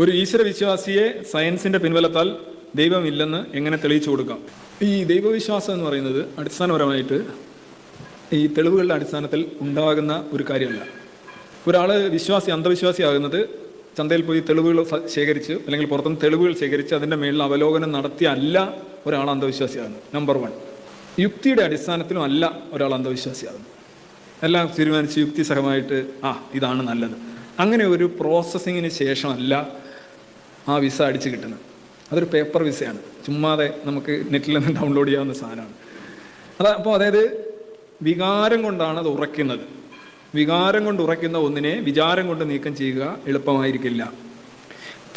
ഒരു ഈശ്വര വിശ്വാസിയെ സയൻസിന്റെ പിൻബലത്താൽ ദൈവമില്ലെന്ന് എങ്ങനെ തെളിയിച്ചു കൊടുക്കാം? ഈ ദൈവവിശ്വാസം എന്ന് പറയുന്നത് അടിസ്ഥാനപരമായിട്ട് ഈ തെളിവുകളുടെ അടിസ്ഥാനത്തിൽ ഉണ്ടാകുന്ന ഒരു കാര്യമല്ല. ഒരാൾ വിശ്വാസി അന്ധവിശ്വാസിയാകുന്നത് ചന്തയിൽ പോയി തെളിവുകൾ ശേഖരിച്ച് അല്ലെങ്കിൽ പുറത്തുനിന്ന് തെളിവുകൾ ശേഖരിച്ച് അതിന്റെ മേളിൽ അവലോകനം നടത്തിയല്ല ഒരാൾ അന്ധവിശ്വാസിയാകുന്നത് നമ്പർ വൺ യുക്തിയുടെ അടിസ്ഥാനത്തിലും അല്ല ഒരാൾ അന്ധവിശ്വാസിയാകുന്നു എല്ലാം തീരുമാനിച്ച് യുക്തിസഹമായിട്ട് ആ ഇതാണ് നല്ലത്. അങ്ങനെ ഒരു പ്രോസസ്സിങ്ങിന് ശേഷമല്ല ആ വിസ അടിച്ച് കിട്ടുന്നത്. അതൊരു പേപ്പർ വിസയാണ്. ചുമ്മാതെ നമുക്ക് നെറ്റിൽ നിന്ന് ഡൗൺലോഡ് ചെയ്യാവുന്ന സാധനമാണ്. അതാ അപ്പോൾ അതായത് വികാരം കൊണ്ടാണ് അത് ഉറയ്ക്കുന്നത്. വികാരം കൊണ്ട് ഉറയ്ക്കുന്ന ഒന്നിനെ വിചാരം കൊണ്ട് നീക്കം ചെയ്യുക എളുപ്പമായിരിക്കില്ല.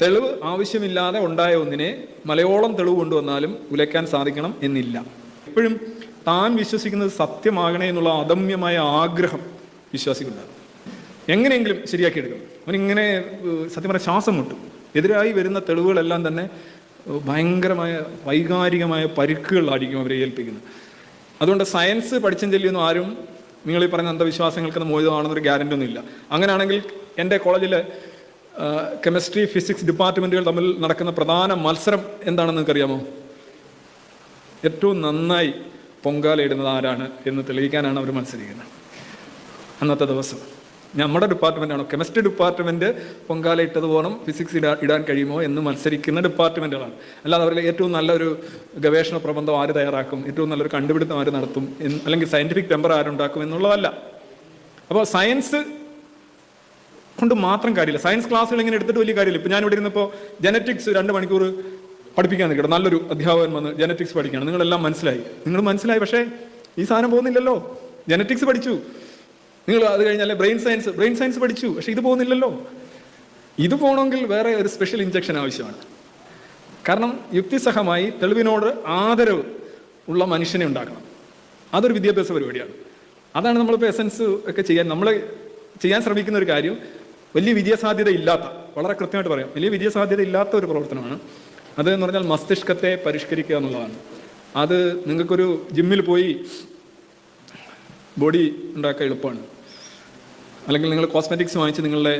തെളിവ് ആവശ്യമില്ലാതെ ഉണ്ടായ ഒന്നിനെ മലയോളം തെളിവ് കൊണ്ടുവന്നാലും ഉലയ്ക്കാൻ സാധിക്കണം എന്നില്ല. എപ്പോഴും താൻ വിശ്വസിക്കുന്നത് സത്യമാകണേ എന്നുള്ള അദമ്യമായ ആഗ്രഹം വിശ്വാസിക്കുണ്ടാകും എങ്ങനെയെങ്കിലും ശരിയാക്കിയെടുക്കണം. അവനിങ്ങനെ സത്യം പറഞ്ഞാൽ ശ്വാസം മുട്ടും. എതിരായി വരുന്ന തെളിവുകളെല്ലാം തന്നെ ഭയങ്കരമായ വൈകാരികമായ പരിക്കുകളായിരിക്കും അവരെ ഏൽപ്പിക്കുന്നത്. അതുകൊണ്ട് സയൻസ് പഠിച്ചും ചെല്ലിയൊന്നും ആരും നിങ്ങൾ ഈ പറഞ്ഞ അന്ധവിശ്വാസങ്ങൾക്ക് മോചിതമാണെന്നൊരു ഗ്യാരണ്ടി ഒന്നും ഇല്ല. അങ്ങനെയാണെങ്കിൽ എന്റെ കോളേജിലെ കെമിസ്ട്രി ഫിസിക്സ് ഡിപ്പാർട്ട്മെന്റുകൾ തമ്മിൽ നടക്കുന്ന പ്രധാന മത്സരം എന്താണെന്ന് നിങ്ങൾക്കറിയാമോ? ഏറ്റവും നന്നായി പൊങ്കാലയിടുന്നത് ആരാണ് എന്ന് തെളിയിക്കാനാണ് അവർ മത്സരിക്കുന്നത്. അന്നത്തെ ദിവസം. നമ്മുടെ ഡിപ്പാർട്ട്മെന്റാണോ കെമിസ്ട്രി ഡിപ്പാർട്ട്മെന്റ് പൊങ്കാല ഇട്ടത് പോകണം ഫിസിക്സ് ഇടാ ഇടാൻ കഴിയുമോ എന്ന് മത്സരിക്കുന്ന ഡിപ്പാർട്ട്മെന്റുകളാണ് അല്ലാതെ അവരിൽ ഏറ്റവും നല്ലൊരു ഗവേഷണ പ്രബന്ധം ആര് തയ്യാറാക്കും? ഏറ്റവും നല്ലൊരു കണ്ടുപിടുത്തം ആര് നടത്തും? അല്ലെങ്കിൽ സയന്റിഫിക് ടെമ്പർ ആരുണ്ടാക്കും എന്നുള്ളതല്ല. അപ്പോൾ സയൻസ് കൊണ്ട് മാത്രം കാര്യമില്ല. സയൻസ് ക്ലാസ്സുകൾ ഇങ്ങനെ എടുത്തിട്ട് വലിയ കാര്യമില്ല. ഇപ്പോൾ ഞാൻ ഇവിടെ ഇരുന്നപ്പോൾ ജനറ്റിക്സ് രണ്ട് മണിക്കൂർ പഠിപ്പിക്കാൻ നിൽക്കട്ടെ. നല്ലൊരു അധ്യാപകൻ വന്ന് ജനറ്റിക്സ് പഠിക്കുകയാണ് നിങ്ങളെല്ലാം മനസ്സിലായി. നിങ്ങൾ മനസ്സിലായി. പക്ഷേ ഈ സാധനം പോകുന്നില്ലല്ലോ. ജനറ്റിക്സ് പഠിച്ചു. നിങ്ങൾ അത് കഴിഞ്ഞാൽ ബ്രെയിൻ സയൻസ് ബ്രെയിൻ സയൻസ് പഠിച്ചു പക്ഷെ ഇത് പോകുന്നില്ലല്ലോ. ഇത് പോകണമെങ്കിൽ വേറെ ഒരു സ്പെഷ്യൽ ഇഞ്ചക്ഷൻ ആവശ്യമാണ്. കാരണം യുക്തിസഹമായി തെളിവിനോട് ആദരവ് ഉള്ള മനുഷ്യനെ ഉണ്ടാക്കണം. അതൊരു വിദ്യാഭ്യാസ പരിപാടിയാണ്. അതാണ് നമ്മളിപ്പോൾ എസൻസ് ഒക്കെ ചെയ്യാൻ നമ്മൾ ചെയ്യാൻ ശ്രമിക്കുന്ന ഒരു കാര്യം വലിയ വിജയസാധ്യത ഇല്ലാത്ത വളരെ കൃത്യമായിട്ട് പറയാം വലിയ വിജയസാധ്യത ഇല്ലാത്ത ഒരു പ്രവർത്തനമാണ്. അതെന്ന് പറഞ്ഞാൽ മസ്തിഷ്കത്തെ പരിഷ്കരിക്കുക എന്നുള്ളതാണ്. അത് നിങ്ങൾക്കൊരു ജിമ്മിൽ പോയി ബോഡി ഉണ്ടാക്കാൻ എളുപ്പമാണ്. അല്ലെങ്കിൽ നിങ്ങൾ കോസ്മെറ്റിക്സ് വാങ്ങിച്ച് നിങ്ങളുടെ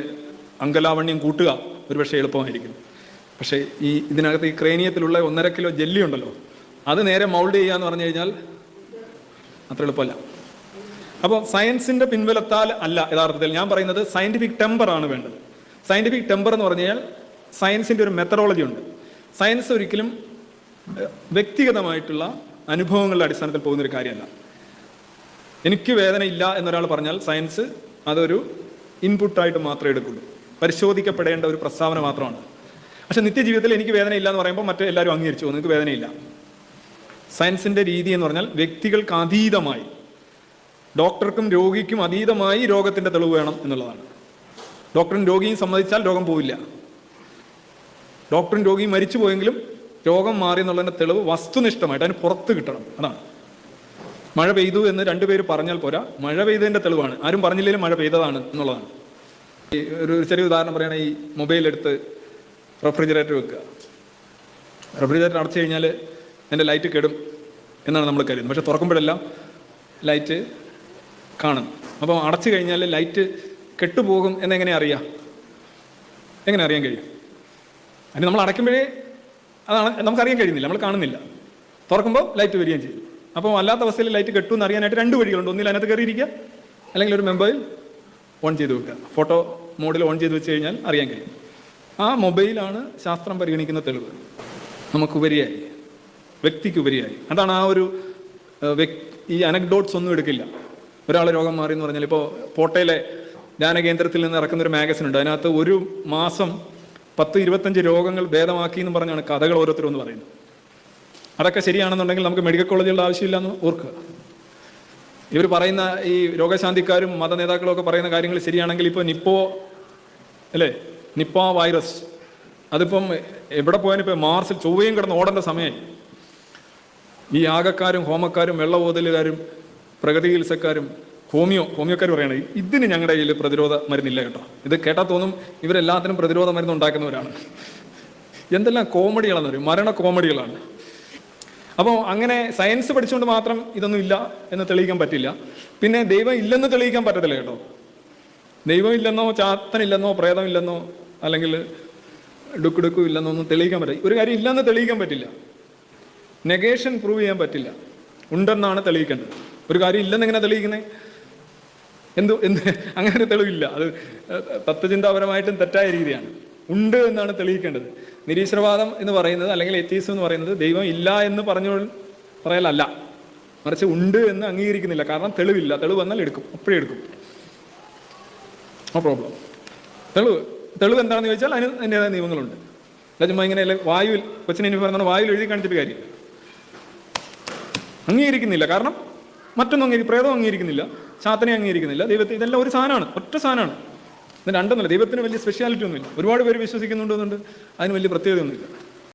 അങ്കലാവണ്യം കൂട്ടുക ഒരുപക്ഷെ എളുപ്പമായിരിക്കും. പക്ഷേ ഈ ഇതിനകത്ത് ഈ ക്രേനിയത്തിലുള്ള ഒന്നര കിലോ ജെല്ലി ഉണ്ടല്ലോ അത് നേരെ മൗൾഡ് ചെയ്യുക എന്ന് പറഞ്ഞു കഴിഞ്ഞാൽ അത്ര എളുപ്പമല്ല. അപ്പോൾ സയൻസിന്റെ പിൻബലത്താൽ അല്ല യഥാർത്ഥത്തിൽ ഞാൻ പറയുന്നത് സയന്റിഫിക് ടെമ്പറാണ് വേണ്ടത്. സയന്റിഫിക് ടെമ്പർ എന്ന് പറഞ്ഞു കഴിഞ്ഞാൽ സയൻസിന്റെ ഒരു മെത്തഡോളജി ഉണ്ട്. സയൻസ് ഒരിക്കലും വ്യക്തിഗതമായിട്ടുള്ള അനുഭവങ്ങളുടെ അടിസ്ഥാനത്തിൽ പോകുന്ന ഒരു കാര്യമല്ല. എനിക്ക് വേദന ഇല്ല എന്നൊരാൾ പറഞ്ഞാൽ സയൻസ് അതൊരു ഇൻപുട്ടായിട്ട് മാത്രമേ എടുക്കുള്ളൂ. പരിശോധിക്കപ്പെടേണ്ട ഒരു പ്രസ്താവന മാത്രമാണ്. പക്ഷെ നിത്യജീവിതത്തിൽ എനിക്ക് വേദന ഇല്ല എന്ന് പറയുമ്പോൾ മറ്റേ എല്ലാവരും അംഗീകരിച്ചു. "ഓ, നിങ്ങൾക്ക് വേദനയില്ല സയൻസിന്റെ രീതി എന്ന് പറഞ്ഞാൽ വ്യക്തികൾക്ക് അതീതമായി ഡോക്ടർക്കും രോഗിക്കും അതീതമായി രോഗത്തിന്റെ തെളിവ് വേണം എന്നുള്ളതാണ്. ഡോക്ടറും രോഗിയും സമ്മതിച്ചാൽ രോഗം പോവില്ല. ഡോക്ടറും രോഗിയും മരിച്ചു പോയെങ്കിലും രോഗം മാറി എന്നുള്ളതിന്റെ തെളിവ് വസ്തുനിഷ്ഠമായിട്ട് അതിന് പുറത്ത് കിട്ടണം. അതാണ്. മഴ പെയ്തു എന്ന് രണ്ടുപേര് പറഞ്ഞാൽ പോരാ. മഴ പെയ്തതിന്റെ തെളിവാണ്. ആരും പറഞ്ഞില്ലെങ്കിലും മഴ പെയ്തതാണ് എന്നുള്ളതാണ്. ഒരു ചെറിയ ഉദാഹരണം പറയുകയാണെങ്കിൽ ഈ മൊബൈൽ എടുത്ത് റെഫ്രിജറേറ്റർ വെക്കുക. റെഫ്രിജറേറ്റർ അടച്ചു കഴിഞ്ഞാൽ എന്റെ ലൈറ്റ് കെടും എന്നാണ് നമ്മൾ കരുതുന്നത്. പക്ഷെ തുറക്കുമ്പോഴെല്ലാം ലൈറ്റ് കാണും. അപ്പോൾ അടച്ചു കഴിഞ്ഞാൽ ലൈറ്റ് കെട്ടുപോകും എന്നെങ്ങനെ അറിയാം? എങ്ങനെ അറിയാൻ കഴിയും? അതിന് നമ്മൾ അടയ്ക്കുമ്പോഴേ അതാണ് നമുക്കറിയാൻ കഴിയുന്നില്ല. നമ്മൾ കാണുന്നില്ല. തുറക്കുമ്പോൾ ലൈറ്റ് വരികയും ചെയ്യും. അപ്പോൾ അല്ലാത്ത അവസ്ഥയിൽ ലൈറ്റ് കെട്ടുമെന്ന് അറിയാനായിട്ട് രണ്ട് വഴികളുണ്ട്. ഒന്നിൽ അതിനകത്ത് കയറിയിരിക്കുക അല്ലെങ്കിൽ ഒരു മൊബൈൽ ഓൺ ചെയ്ത് വെക്കുക. ഫോട്ടോ മോഡിൽ ഓൺ ചെയ്ത് വെച്ച് കഴിഞ്ഞാൽ അറിയാൻ കഴിയും. ആ മൊബൈലാണ് ശാസ്ത്രം പരിഗണിക്കുന്ന തെളിവ്. നമുക്കുപരിയായി. വ്യക്തിക്കുപരിയായി. അതാണ് ആ ഒരു ഈ അനക്ഡോട്ട്സ് ഒന്നും എടുക്കില്ല. ഒരാളെ രോഗം മാറി എന്ന് പറഞ്ഞാൽ ഇപ്പോൾ പോട്ടയിലെ ധ്യാനകേന്ദ്രത്തിൽ നിന്ന് ഇറക്കുന്ന ഒരു മാഗസിൻ ഉണ്ട്. അതിനകത്ത് ഒരു മാസം പത്ത് ഇരുപത്തഞ്ച് രോഗങ്ങൾ ഭേദമാക്കി എന്ന് പറഞ്ഞാണ് കഥകൾ ഓരോരുത്തരും എന്ന് പറയുന്നത്. അതൊക്കെ ശരിയാണെന്നുണ്ടെങ്കിൽ നമുക്ക് മെഡിക്കൽ കോളേജുകളുടെ ആവശ്യമില്ലെന്ന് ഓർക്കുക. ഇവർ പറയുന്ന ഈ രോഗശാന്തിക്കാരും മത നേതാക്കളും ഒക്കെ പറയുന്ന കാര്യങ്ങൾ ശരിയാണെങ്കിൽ ഇപ്പോൾ നിപ്പോ അല്ലേ? Nipah virus. അതിപ്പം എവിടെ പോയാലും ഇപ്പം മാർസിൽ ചൊവ്വയും കിടന്ന് ഓടേണ്ട സമയമായി ഈ യാഗക്കാരും ഹോമക്കാരും വെള്ളബോതലുകാരും പ്രകൃതി ചികിത്സക്കാരും ഹോമിയോ ഹോമിയോക്കാർ പറയണേ ഇതിന് ഞങ്ങളുടെ കയ്യിൽ പ്രതിരോധ മരുന്നില്ല കേട്ടോ. ഇത് കേട്ടാൽ തോന്നും ഇവരെല്ലാത്തിനും പ്രതിരോധ മരുന്ന് ഉണ്ടാക്കുന്നവരാണ്. എന്തെല്ലാം കോമഡികളാണെന്ന് പറയും മരണ കോമഡികളാണ്. അപ്പോൾ അങ്ങനെ സയൻസ് പഠിച്ചുകൊണ്ട് മാത്രം ഇതൊന്നും ഇല്ല എന്ന് തെളിയിക്കാൻ പറ്റില്ല. പിന്നെ ദൈവം ഇല്ലെന്ന് തെളിയിക്കാൻ പറ്റത്തില്ല കേട്ടോ. ദൈവം ഇല്ലെന്നോ ചാത്തനില്ലെന്നോ പ്രേതമില്ലെന്നോ അല്ലെങ്കിൽ ഡുക്ക് ഡുക്കും ഇല്ലെന്നൊന്നും തെളിയിക്കാൻ പറ്റില്ല. ഒരു കാര്യം ഇല്ലെന്ന് തെളിയിക്കാൻ പറ്റില്ല. നെഗേഷൻ പ്രൂവ് ചെയ്യാൻ പറ്റില്ല. ഉണ്ടെന്നാണ് തെളിയിക്കേണ്ടത്. ഒരു കാര്യം ഇല്ലെന്ന് എങ്ങനെ തെളിയിക്കുന്നത് എന്തു എന്ത്? അങ്ങനെ തെളിവില്ല. അത് തത്വചിന്താപരമായിട്ടും തെറ്റായ രീതിയാണ്. ഉണ്ട് എന്നാണ് തെളിയിക്കേണ്ടത്. നിരീശ്വരവാദം എന്ന് പറയുന്നത് അല്ലെങ്കിൽ എത്തീസം എന്ന് പറയുന്നത് ദൈവം ഇല്ല എന്ന് പറഞ്ഞു പറയലല്ല. മറിച്ച് ഉണ്ട് എന്ന് അംഗീകരിക്കുന്നില്ല. കാരണം തെളിവില്ല. തെളിവ് വന്നാൽ എടുക്കും. അപ്പോഴേ എടുക്കും. നോ പ്രോബ്ലം തെളിവ്. തെളിവ് എന്താണെന്ന് ചോദിച്ചാൽ അതിന് അതിന്റെതായ നിയമങ്ങളുണ്ട്. അല്ല ചുമ്മാ ഇങ്ങനെ വായുവിൽ കൊച്ചിനെ ഇനി പറഞ്ഞാൽ വായുവിൽ എഴുതി കാണിച്ചിട്ട് കാര്യം അംഗീകരിക്കുന്നില്ല. കാരണം മറ്റൊന്നും അംഗീകരി പ്രേതം അംഗീകരിക്കുന്നില്ല. ചാത്തനെ അംഗീകരിക്കുന്നില്ല. ദൈവത്തെ ഇതെല്ലാം ഒരു സാധനമാണ്. ഒറ്റ സാധനമാണ്. ഇത് രണ്ടൊന്നുമില്ല ദൈവത്തിന് വലിയ സ്പെഷ്യാലിറ്റി ഒന്നുമില്ല. ഒരുപാട് പേര് വിശ്വസിക്കുന്നുണ്ടെന്നുണ്ട് അതിന് വലിയ പ്രത്യേകതയൊന്നുമില്ല.